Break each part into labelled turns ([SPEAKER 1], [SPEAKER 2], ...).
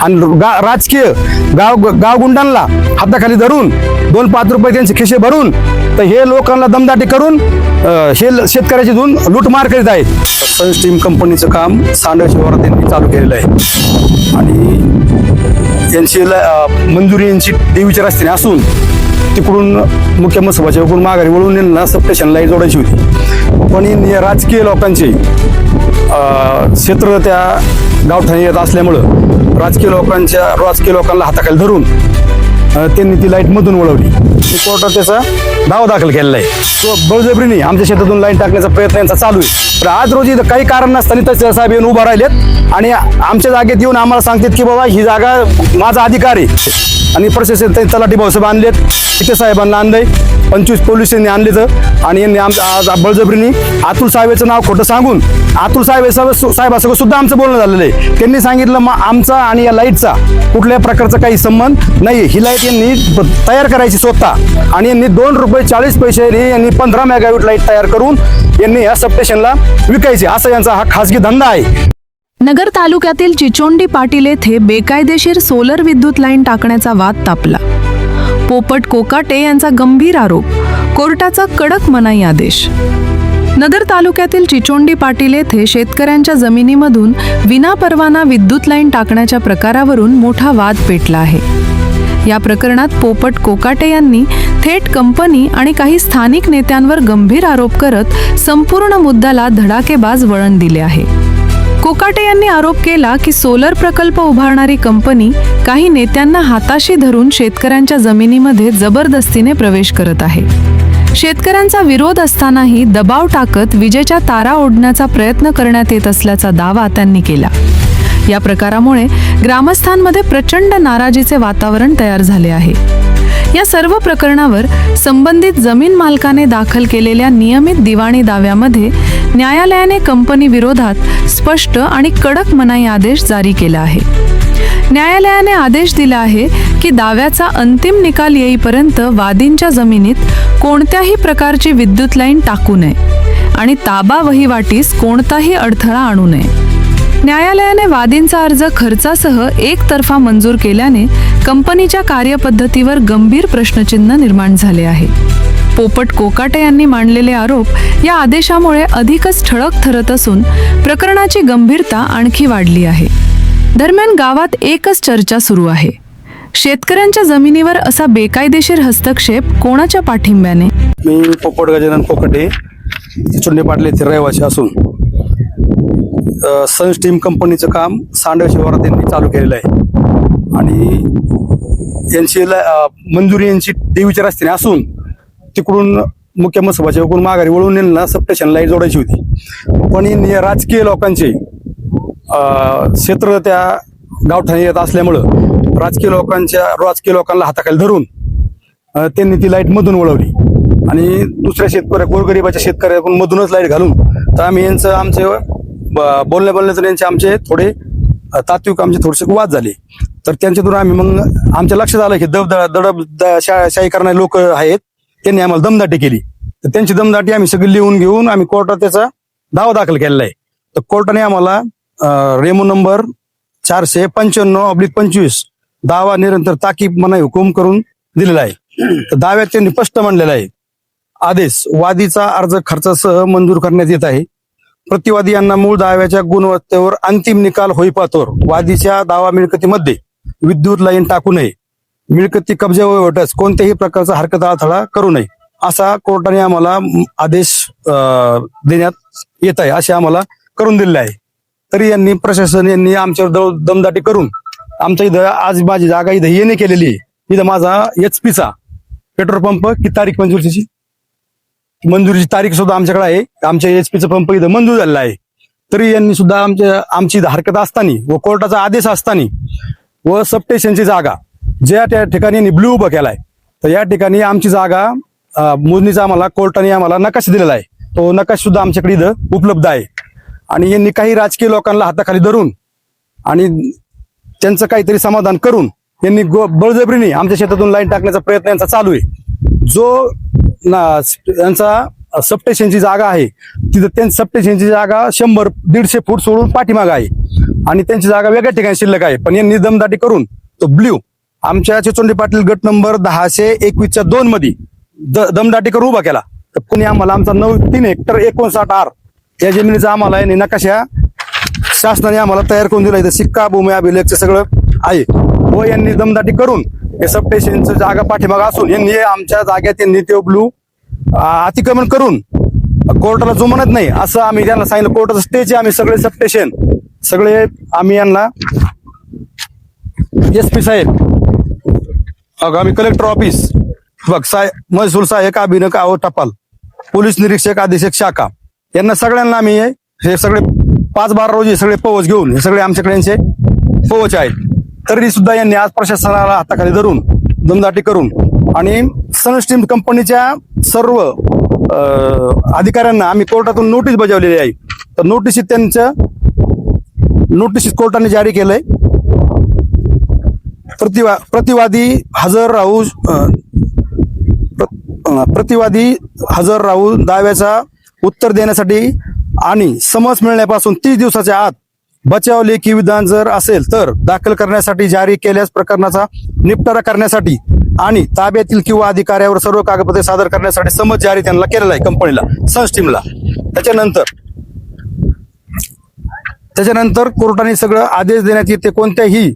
[SPEAKER 1] आणि गा राजकीय गाव गावगुंडांना हाताखाली धरून दोन पाच रुपये त्यांचे खिशे भरून तर हे लोकांना दमदाटी करून हे ल- शेतकऱ्याची धून लूटमार करीत आहेत. सनस्ट्रीम कंपनीचं काम सांडव शिवारात त्यांनी चालू केलेलं आहे. आणि यांची ल- मंजुरी यांची देवीच्या रस्त्याने असून तिकडून मुख्य महत्त्वाच्या इकडून माघारी वळून यांना सबस्टेशन जोडायची होती. पण या राजकीय लोकांचे क्षेत्र त्या गावठाणी येत असल्यामुळं राजकीय लोकांच्या राजकीय लोकांना हाताखाली धरून त्यांनी ती लाइट मधून वळवली. कोर्टात त्याचा दावा दाखल केलेला आहे. तो बळजबरीने आमच्या शेतातून लाइट टाकण्याचा प्रयत्न यांचा चालू आहे. तर आज रोजी इथं काही कारण नसताना तहसील साहेब येऊन उभा राहिलेत आणि आमच्या जागेत येऊन आम्हाला सांगतात की बाबा ही जागा माझा अधिकार आहे. आणि प्रशासन त्यांनी तलाठी भाऊसाहेब आणलेत. तिथे साहेबांना आणलंय. पंचवीस पोलिसांनी आणले तर आणि यांनी आमच्या आज बळजबरीने अतुल साहेबाचं नाव खोटं सांगून अतुल साहेब साहेबासोबत सुद्धा आमचं बोलणं झालेलं आहे. त्यांनी सांगितलं मग आमचा आणि या लाईटचा कुठल्याही प्रकारचा काही संबंध नाही ही लाइट यांनी तयार करायची स्वतः. आणि यांनी दोन रुपये चाळीस पैसे यांनी पंधरा मेगावीट लाइट तयार करून यांनी या सबस्टेशनला विकायची. असा यांचा हा खासगी धंदा आहे.
[SPEAKER 2] नगर तालुक्यातील चिचोंडी पाटील येथे बेकायदेशीर सोलर विद्युत लाईन टाकण्याचा वाद तापला. पोपट कोकाटे यांचा गंभीर आरोप कोर्टाचा कडक मनाई आदेश. नगर तालुक्यातील चिचोंडी पाटील येथे शेतकऱ्यांच्या जमिनीमधून विनापरवाना विद्युत लाईन टाकण्याच्या प्रकारावरून मोठा वाद पेटला आहे. या प्रकरणात पोपट कोकाटे यांनी थेट कंपनी आणि काही स्थानिक नेत्यांवर गंभीर आरोप करत संपूर्ण मुद्द्याला धडाकेबाज वळण दिले आहे. कोकाटे यांनी आरोप केला की सोलर प्रकल्प उभारणारी कंपनी काही नेत्यांना हाताशी धरून शेतकऱ्यांच्या जमिनीमध्ये जबरदस्तीने प्रवेश करत आहे. शेतकऱ्यांचा विरोध असतानाही दबाव टाकत विजेच्या तारा ओढण्याचा प्रयत्न करण्यात येत असल्याचा दावा त्यांनी केला. या प्रकारामुळे ग्रामस्थांमध्ये प्रचंड नाराजीचे वातावरण तयार झाले आहे. या सर्व प्रकरणावर संबंधित जमीन मालकाने दाखल केलेल्या नियमित दिवाणी दाव्यामध्ये न्यायालयाने कंपनी विरोधात स्पष्ट आणि कडक मनाई आदेश जारी केला आहे. न्यायालयाने आदेश दिला आहे की दाव्याचा अंतिम निकाल येईपर्यंत वादींच्या जमिनीत कोणत्याही प्रकारची विद्युत लाईन टाकू नये आणि ताबा वहिवाटीस कोणताही अडथळा आणू नये. न्यायालयाने वादींचा अर्ज खर्चासह एकतर्फा मंजूर केल्याने कंपनीच्या कार्यपद्धतीवर गंभीर प्रश्नचिन्ह निर्माण झाले आहे. पोपट कोकाटे यांनी मांडलेले आरोप या आदेशामुळे अधिकच ठळक ठरत असून प्रकरणाची गंभीरता आणखी वाढली आहे. दरम्यान गावात एकच चर्चा सुरू आहे. शेतकऱ्यांच्या जमिनीवर असा बेकायदेशीर हस्तक्षेप कोणाच्या पाठिंब्याने?
[SPEAKER 1] मी पोपट गजानन कोकटे चुंडे पाटले येथे रहिवासी असून. सन स्टीम कंपनीचं काम सांडव शिवारात यांनी चालू केलेलं आहे. आणि यांची मंजुरी यांची देवीच्या रस्त्याने असून तिकडून मुख्य महत्त्वाच्या इकडून माघारी वळून यांना सबस्टेशन लाइट जोडायची होती. पण यांनी या राजकीय लोकांचे क्षेत्र त्या गावठाणी येत असल्यामुळं राजकीय लोकांच्या राजकीय लोकांना हाताखाली धरून त्यांनी ती लाइट मधून वळवली. आणि दुसऱ्या शेतकऱ्या गोरगरिबाच्या शेतकऱ्याकडून मधूनच लाइट घालून तर आम्ही यांचं आमचे बोलण्या बोलण्याचं त्यांचे आमचे थोडे तात्विक आमचे थोडेसे वाद झाले. तर त्यांच्यातून आम्ही मग आमच्या लक्षात आलं की दब दडब शाही करणारे लोक आहेत त्यांनी आम्हाला दमदाटी केली. तर त्यांची दमदाटी आम्ही सगळी लिहून घेऊन आम्ही कोर्टात त्याचा दावा दाखल केलेला आहे. तर कोर्टाने आम्हाला रेमो नंबर चारशे पंच्याण्णव ऑब्लिक पंचवीस दावा निरंतर ताकीब मनाई हुकूम करून दिलेला आहे. तर दाव्यात त्यांनी स्पष्ट मांडलेला आहे. आदेश वादीचा अर्ज खर्चासह मंजूर करण्यात येत आहे. प्रतिवादी यांना मूळ दाव्याच्या गुणवत्तेवर अंतिम निकाल होईपातोर. वादीच्या दावा मिळकतीमध्ये विद्युत लाईन टाकू नये. मिळकती कब्जे वटच कोणत्याही प्रकारचा हरकत अडथळा करू नये असा कोर्टाने आम्हाला आदेश देण्यात येत आहे असे आम्हाला करून दिलेले आहे. तरी यांनी प्रशासन यांनी आमच्यावर दव- दमदाटी करून आमच्या इथं आज माझी जागा इथं येणे केलेली आहे. इथं माझा एच पीचा पेट्रोल पंप किती तारीख मंजुरीची मंजुरीची तारीख सुद्धा आमच्याकडे आहे. आमच्या एच पंप इथं मंजूर झालेला आहे. तरी यांनी सुद्धा आमच्या आमची हरकत असताना व कोर्टाचा आदेश असताना व सबस्टेशनची जागा ज्या त्या ठिकाणी यांनी ब्ल्यू उभं केलाय तर या ठिकाणी आमची जागा मोजणीचा आम्हाला कोर्टाने आम्हाला नकाश दिलेला आहे. तो नकाश सुद्धा आमच्याकडे इथं उपलब्ध आहे. आणि यांनी काही राजकीय लोकांना हाताखाली धरून आणि त्यांचं काहीतरी समाधान करून यांनी गो- बळजबरीने आमच्या शेतातून लाईन टाकण्याचा प्रयत्न यांचा चालू आहे. जो यांचा सबस्टेशनची जागा आहे. तिथं त्यांची सप्टेशनची जागा शंभर दीडशे फूट सोडून पाठीमाग आहे. आणि त्यांची जागा वेगळ्या ठिकाणी शिल्लक आहे. पण यांनी दमदाटी करून तो ब्ल्यू आमच्या चिचोंडी पाटील गट नंबर दहाशे एकवीसच्या दोन मध्ये द- दमदाटी करून उभा केला. तर कोणी आम्हाला आमचा नऊ तीन हेक्टर एकोणसाठ आर या जमिनीचा आम्हाला यांनी नकाशा शासनाने आम्हाला तयार करून दिला. इथं सिक्का भूमी अभिलेखचं सगळं आहे. व यांनी दमदाटी करून हे सबस्टेशनचं जागा पाठीमाग असून यांनी आमच्या जागेत त्यांनी ते ब्लू अतिक्रमण करून कोर्टाला जुमानत नाही असं आम्ही त्यांना सांगितलं. कोर्टाचं स्टेज आम्ही सगळे सबस्टेशन सगळे आम्ही यांना एस पी साहेब. अगं आम्ही कलेक्टर ऑफिस बघ साहेब महसूल सहाय्यक अभिनक आहो टपाल. पोलीस निरीक्षक अधीक्षक शाखा. यांना सगळ्यांना आम्ही हे सगळे पाच बारा रोजी सगळे पवच घेऊन हे सगळे आमच्याकडे यांचे पवच आहेत. तरी सुद्धा यांनी आज प्रशासनाला हाताखाली धरून दमदाटी करून आणि सनस्टीम कंपनीच्या सर्व अधिकाऱ्यांना आम्ही कोर्टातून नोटीस बजावलेली आहे. तर नोटीस त्यांचं नोटीस कोर्टाने जारी केलंय. प्रतिवा प्रतिवादी हजर राहू प्रतिवादी हजर राहून दाव्याचा उत्तर देण्यासाठी आणि समज मिळण्यापासून तीस दिवसाच्या आत बचाव लेखी विधान जर असेल तर दाखल करण्यासाठी जारी केल्यास प्रकरणाचा निपटारा करण्यासाठी आणि ताब्यातील किंवा अधिकाऱ्यावर सर्व कागदपत्रे सादर करण्यासाठी समज जारी त्यांना केलेला आहे कंपनीला सनस्टीमला त्याच्यानंतर त्याच्यानंतर कोर्टाने सगळं आदेश देण्यात येते. कोणत्याही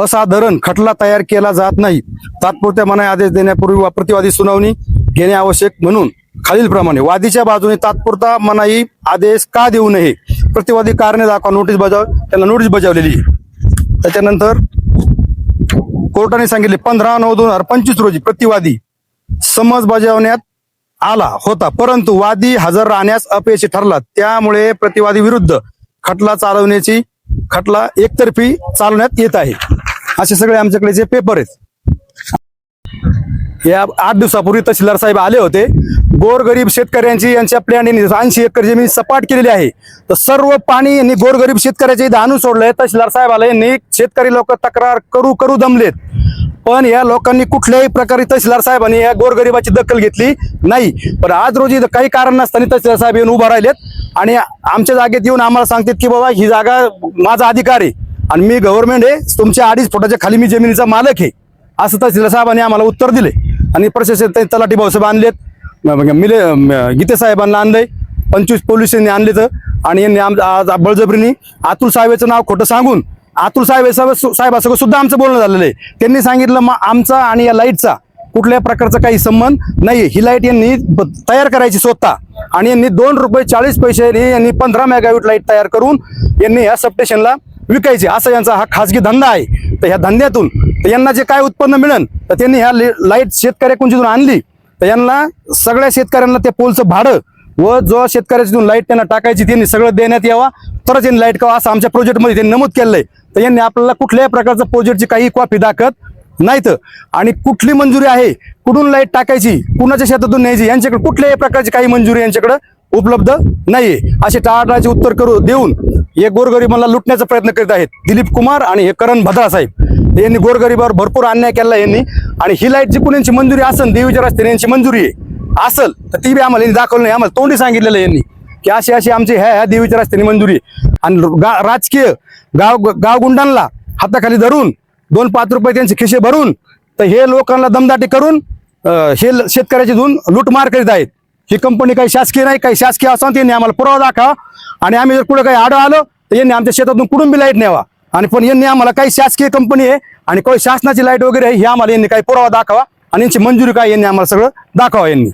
[SPEAKER 1] असाधारण खटला तयार केला जात नाही. तात्पुरत्या मनाई आदेश देण्यापूर्वी वा प्रतिवादी सुनावणी घेणे आवश्यक म्हणून खालीलप्रमाणे वादीच्या बाजूने तात्पुरता मनाई आदेश का देऊ नये? प्रतिवादी कारणे दाखवा नोटीस बजाव त्यांना नोटीस बजावलेली त्याच्यानंतर कोर्टाने सांगितले पंधरा नऊ दोन हजार पंचवीस रोजी प्रतिवादी समज बजावण्यात आला होता परंतु वादी हजर राहण्यास अपयशी ठरला. त्यामुळे प्रतिवादी विरुद्ध खटला चालवण्याची खटला एकतर्फी चालवण्यात येत आहे. असे सगळे आमच्याकडे जे पेपर आहेत या आठ दिवसापूर्वी तहसीलदार साहेब आले होते. गोरगरीब शेतकऱ्यांची यांच्या प्लॅनने ऐंशी एकर जमीन सपाट केलेली आहे. तर सर्व पाणी यांनी गोरगरीब शेतकऱ्याचे इथं आणून सोडलंय. तहसीलदार साहेब आले यांनी शेतकरी लोक तक्रार करू करू दमलेत. पण या लोकांनी कुठल्याही प्रकारे तहसीलदार साहेबांनी या गोरगरिबाची दखल घेतली नाही. पण आज रोजी काही कारण नसताना तहसीलदार साहेब येऊन उभा राहिलेत. आणि आमच्या जागेत येऊन आम्हाला सांगतात की बाबा ही जागा माझा अधिकार आहे. आणि मी गव्हर्नमेंट आहे. तुमच्या अडीच फुटाच्या खाली मी जमिनीचा मालक आहे. असं तहसीलदार साहेबांनी आम्हाला उत्तर दिले. आणि प्रशासन ते तलाठी भाऊसाहेब आणलेत. मिले म- गीते साहेबांना आणलंय. पंचवीस पोलिसांनी आणले तर आणि यांनी आम आज बळजबरीने अतुल साहेबाचं नाव खोटं सांगून अतुल साहेब साहेबासोबत सुद्धा आमचं बोलणं झालेलं आहे. त्यांनी सांगितलं मग आमचा आणि या लाईटचा कुठल्या प्रकारचा काही संबंध नाही ही लाइट यांनी तयार करायची स्वतः. आणि यांनी दोन रुपये चाळीस पैसे यांनी पंधरा मेगावीट लाइट तयार करून यांनी या सबस्टेशनला विकायचे. असा यांचा हा खासगी धंदा आहे. तर ह्या धंद्यातून तर यांना जे काय उत्पन्न मिळेल तर त्यांनी ह्या ले- लाइट शेतकऱ्याकडून जिथून आणली. तर यांना सगळ्या शेतकऱ्यांना त्या पोलचं भाडं व जो शेतकऱ्याची जिथून लाइट त्यांना टाकायची त्यांनी सगळं देण्यात यावा. तरच त्यांनी लाइट कावा असं आमच्या प्रोजेक्टमध्ये त्यांनी नमूद केलंय. तर यांनी आपल्याला कुठल्याही प्रकारचं प्रोजेक्टची काही कॉपी दाखत नाहीत. आणि कुठली मंजुरी आहे कुठून लाइट टाकायची कुणाच्या शेतातून न्यायची यांच्याकडे कुठल्याही प्रकारची काही मंजुरी यांच्याकडे उपलब्ध नाहीये. असे टाळाटाळाचे उत्तर करू देऊन हे गोरगरिबांना लुटण्याचा प्रयत्न करीत आहेत दिलीप कुमार आणि हे करण भद्रा साहेब. यांनी गोरगरीबावर भरपूर अन्याय केला यांनी. आणि ही लाइट जी कुणाची मंजुरी असेल देवीच्या रस्त्याने यांची मंजुरी आहे असेल तर ती बी आम्हाला यांनी दाखवलं नाही. आम्हाला तोंडी सांगितलेलं यांनी की अशी अशी आमची ह्या ह्या देवीच्या रस्त्याने मंजुरी आहे. आणि गा- राजकीय गाव गावगुंडांना हाताखाली धरून दोन पाच रुपये त्यांचे खिशे भरून तर हे लोकांना दमदाटी करून हे ल- शेतकऱ्याची धून लूटमार करीत आहेत. ही कंपनी काही शासकीय नाही काही शासकीय असावं त्यांनी आम्हाला पुरावा दाखवा. आणि आम्ही जर कुठं काही आडं आलो तर यांनी आमच्या शेतातून कुठून बी लाइट न्यावा. आणि पण यांनी आम्हाला काही शासकीय कंपनी आहे आणि काही शासनाची लाइट वगैरे आहे हे आम्हाला यांनी काही पुरावा दाखवा आणि यांची मंजुरी काय यांनी आम्हाला सगळं दाखवा यांनी.